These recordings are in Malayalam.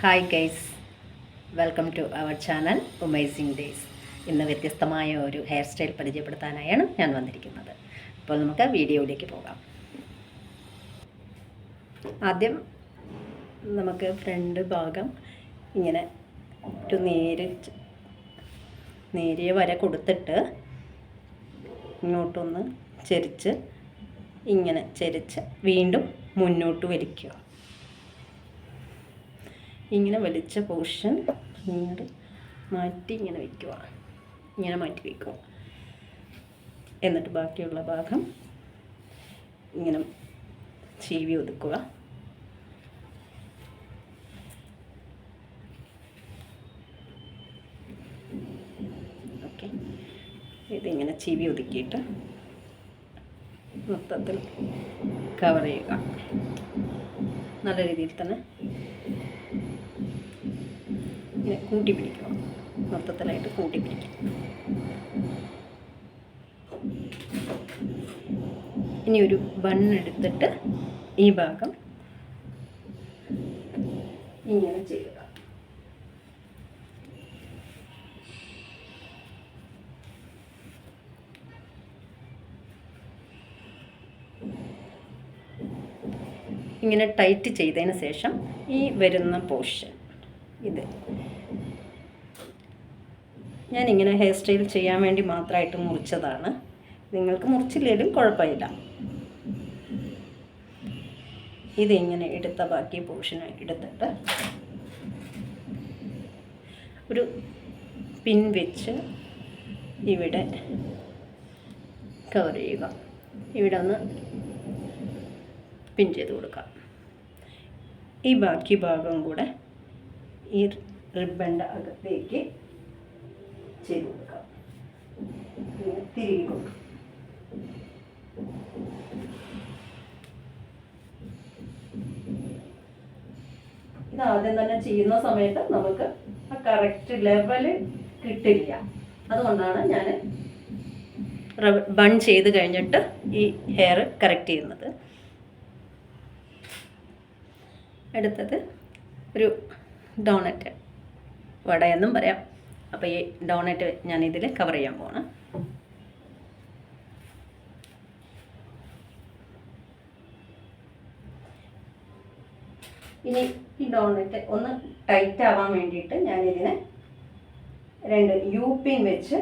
Hi guys welcome to our channel amazing days ഇന്ന് വ്യത്യസ്തമായ ഒരു ഹെയർ സ്റ്റൈൽ പരിചയപ്പെടുത്താനായാണ് ഞാൻ വന്നിരിക്കുന്നത്. അപ്പോൾ നമുക്ക് വീഡിയോയിലേക്ക് പോകാം. ആദ്യം നമുക്ക് ഫ്രണ്ട് ഭാഗം ഇങ്ങനെ ഒരു നേര് നേരിയ വര കൊടുത്തിട്ട് ഇങ്ങോട്ടൊന്ന് ചെരിച്ച് ഇങ്ങനെ ചെരിച്ച് വീണ്ടും മുന്നോട്ട് വലിക്കുക. ഇങ്ങനെ വലിച്ച പോർഷൻ ഇങ്ങോട്ട് മാറ്റി ഇങ്ങനെ വയ്ക്കുക ഇങ്ങനെ മാറ്റി വയ്ക്കുക എന്നിട്ട് ബാക്കിയുള്ള ഭാഗം ഇങ്ങനെ ചീവി ഒതുക്കുക. ഓക്കെ. ഇതിങ്ങനെ ചീവി ഒതുക്കിയിട്ട് മൊത്തത്തിൽ കവർ ചെയ്യുക. നല്ല രീതിയിൽ തന്നെ ഇങ്ങനെ കൂട്ടി പിടിക്കണം. മൊത്തത്തിലായിട്ട് കൂട്ടി പിടിക്കണം. ഇനി ഒരു ബൺ ഈ ഭാഗം ഇങ്ങനെ ചെയ്യുക. ഇങ്ങനെ ടൈറ്റ് ചെയ്തതിന് ശേഷം ഈ വരുന്ന പോർഷൻ ഇത്. ഞാനിങ്ങനെ ഹെയർ സ്റ്റൈൽ ചെയ്യാൻ വേണ്ടി മാത്രമായിട്ട് മുറിച്ചതാണ്. നിങ്ങൾക്ക് മുറിച്ചില്ലെങ്കിലും കുഴപ്പമില്ല. ഇതിങ്ങനെ എടുത്ത ബാക്കി പോർഷൻ എടുത്തിട്ട് ഒരു പിൻ വെച്ച് ഇവിടെ കവർ ചെയ്യുക. ഇവിടെ ഒന്ന് പിൻ ചെയ്ത് കൊടുക്കാം ഈ ബാക്കി ഭാഗം കൂടെ ഈ റിബണിന്റെ അകത്തേക്ക് ചെയ്ത് കൊടുക്കാം തിരികെ കൊടുക്കാം ഇത് ആദ്യം തന്നെ ചെയ്യുന്ന സമയത്ത് നമുക്ക് ആ കറക്റ്റ് ലെവൽ കിട്ടില്ല. അതുകൊണ്ടാണ് ഞാൻ ബൺ ചെയ്ത് കഴിഞ്ഞിട്ട് ഈ ഹെയർ കറക്റ്റ് ചെയ്യുന്നത്. അടുത്തത് ഒരു ഡോണറ്റ് വടയെന്നും പറയാം. അപ്പോൾ ഈ ഡോണറ്റ് ഞാൻ ഇതിൽ കവർ ചെയ്യാൻ പോകണം ഇനി ഈ ഡോണറ്റ് ഒന്ന് ടൈറ്റ് ആവാൻ വേണ്ടിയിട്ട് ഞാനിതിനെ രണ്ട് യു പിൻ വെച്ച്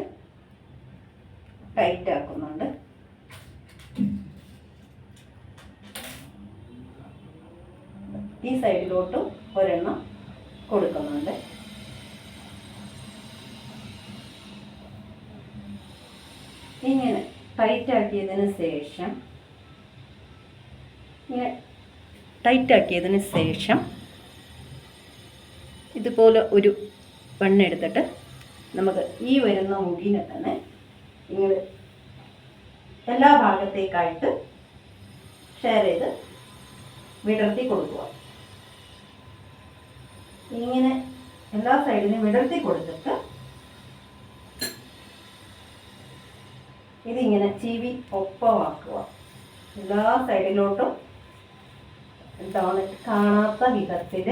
ടൈറ്റ് ആക്കുന്നുണ്ട്. ഈ സൈഡിലോട്ടും ഒരെണ്ണം കൊടുക്കുന്നുണ്ട്. ഇങ്ങനെ ടൈറ്റ് ആക്കിയതിന് ശേഷം ഇങ്ങനെ ടൈറ്റ് ആക്കിയതിന് ശേഷം ഇതുപോലെ ഒരു പെണ്ണെടുത്തിട്ട് നമുക്ക് ഈ വരുന്ന മുടിനെ തന്നെ ഇങ്ങനെ എല്ലാ ഭാഗത്തേക്കായിട്ട് ഷെയർ ചെയ്ത് വിടർത്തി കൊടുക്കുക. ഇങ്ങനെ എല്ലാ സൈഡിനും വിടർത്തി കൊടുത്തിട്ട് ഇതിങ്ങനെ ചീവി ഒപ്പമാക്കുക. എല്ലാ സൈഡിലോട്ടും എന്താണ്? കാണാത്ത വിധത്തിൽ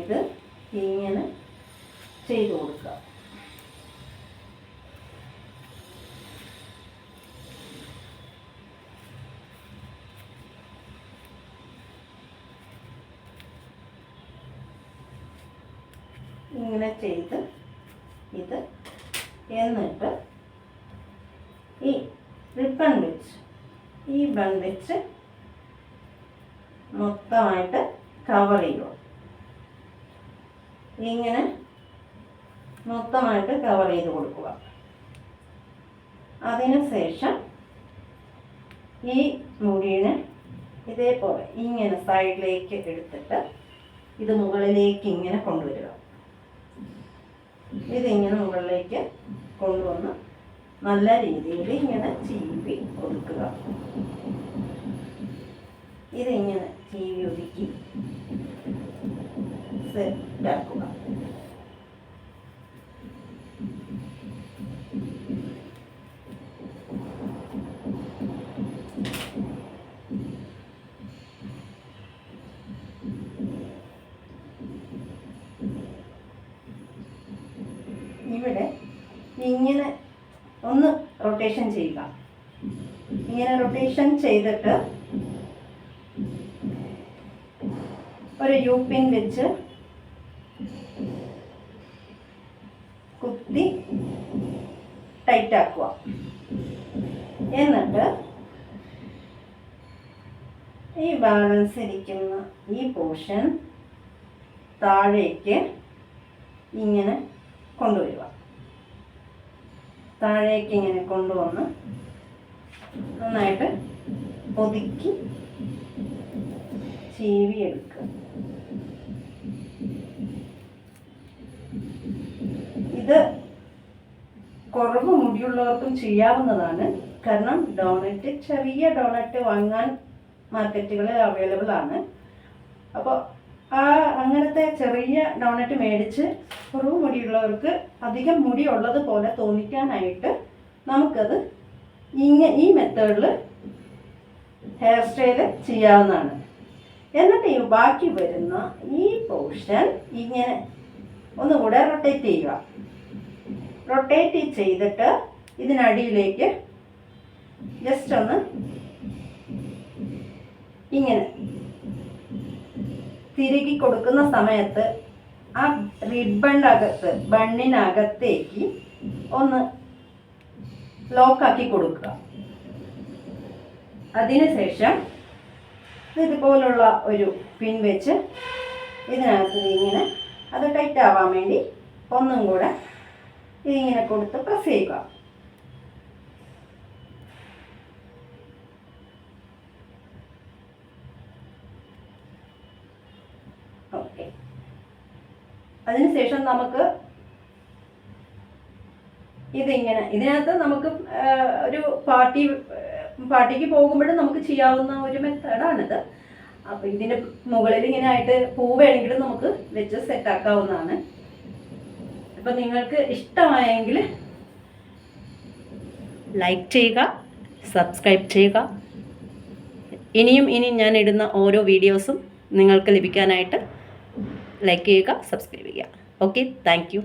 ഇത് ഇങ്ങനെ ചെയ്തു കൊടുക്കുക. ഇങ്ങനെ ചെയ്ത് ഇത് എന്നിട്ട് ഈ റിബൺ വെച്ച് ഈ ബൺ വെച്ച് മൊത്തമായിട്ട് കവർ ചെയ്യുക. ഇങ്ങനെ മൊത്തമായിട്ട് കവർ ചെയ്ത് കൊടുക്കുക. അതിനുശേഷം ഈ മുടിനെ ഇതേപോലെ ഇങ്ങനെ സൈഡിലേക്ക് എടുത്തിട്ട് ഇത് മുകളിലേക്ക് ഇങ്ങനെ കൊണ്ടുവരിക. ഇതിങ്ങനെ മുകളിലേക്ക് കൊണ്ടുവന്ന് നല്ല രീതിയിൽ ഇങ്ങനെ ചീവി ഒതുക്കുക ഇതിങ്ങനെ ചീവി ഒതുക്കി. ഇങ്ങനെ ഒന്ന് റൊട്ടേഷൻ ചെയ്യുക. ഇങ്ങനെ റൊട്ടേഷൻ ചെയ്തിട്ട് ഒരു യു പിൻ വെച്ച് കുത്തി ടൈറ്റ് ആക്കുക. എന്നിട്ട് ഈ ബാലൻസ് ഇരിക്കുന്ന ഈ പോർഷൻ താഴേക്ക് ഇങ്ങനെ കൊണ്ടുവരിക. താഴേക്ക് ഇങ്ങനെ കൊണ്ടുവന്ന് നന്നായിട്ട് ഒതുക്കി ചീവി എടുക്കുക. ഇത് കുറവ് മുടിയുള്ളവർക്കും ചെയ്യാവുന്നതാണ്. കാരണം ഡോണറ്റ് ചെറിയ ഡോണറ്റ് വാങ്ങാൻ മാർക്കറ്റുകളിൽ അവൈലബിൾ ആണ്. അപ്പോൾ ആ അങ്ങനത്തെ ചെറിയ ഡോണറ്റ് മേടിച്ച് കുറവ് മുടിയുള്ളവർക്ക് അധികം മുടി ഉള്ളത് പോലെ തോന്നിക്കാനായിട്ട് നമുക്കത് ഇങ്ങ ഈ മെത്തേഡിൽ ഹെയർ സ്റ്റൈൽ ചെയ്യാവുന്നതാണ്. എന്നിട്ട് ഈ ബാക്കി വരുന്ന ഈ പോർഷൻ ഇങ്ങനെ ഒന്നുകൂടെ റൊട്ടേറ്റ് ചെയ്യുക. റൊട്ടേറ്റ് ചെയ്തിട്ട് ഇതിനടിയിലേക്ക് ജസ്റ്റ് ഒന്ന് ഇങ്ങനെ തിരുകി കൊടുക്കുന്ന സമയത്ത് ആ റിബണിനകത്ത് ബണ്ണിനകത്തേക്ക് ഒന്ന് ലോക്കാക്കി കൊടുക്കുക. അതിനുശേഷം ഇതുപോലുള്ള ഒരു പിൻ വെച്ച് ഇതിനകത്ത് ഇങ്ങനെ അത് ടൈറ്റ് ആവാൻ വേണ്ടി ഒന്നും കൂടെ ഇതിങ്ങനെ കൊടുത്ത് പ്രസ് ചെയ്യുക ഓക്കെ അതിനുശേഷം നമുക്ക് ഇതിങ്ങനെ ഇതിനകത്ത് നമുക്ക് ഒരു പാർട്ടി പാർട്ടിക്ക് പോകുമ്പോഴും നമുക്ക് ചെയ്യാവുന്ന ഒരു മെത്തേഡാണിത്. അപ്പോൾ ഇതിന്റെ മുകളിൽ ഇങ്ങനെ ആയിട്ട് പൂ വേണമെങ്കിലും നമുക്ക് വെച്ച് സെറ്റാക്കാവുന്നതാണ്. അപ്പം നിങ്ങൾക്ക് ഇഷ്ടമായെങ്കിൽ ലൈക്ക് ചെയ്യുക സബ്സ്ക്രൈബ് ചെയ്യുക. ഇനിയും ഇനിയും ഞാൻ ഇടുന്ന ഓരോ വീഡിയോസും നിങ്ങൾക്ക് ലഭിക്കാനായിട്ട് ലൈക്ക് ചെയ്യുക സബ്സ്ക്രൈബ് ചെയ്യുക ഓക്കെ താങ്ക് യു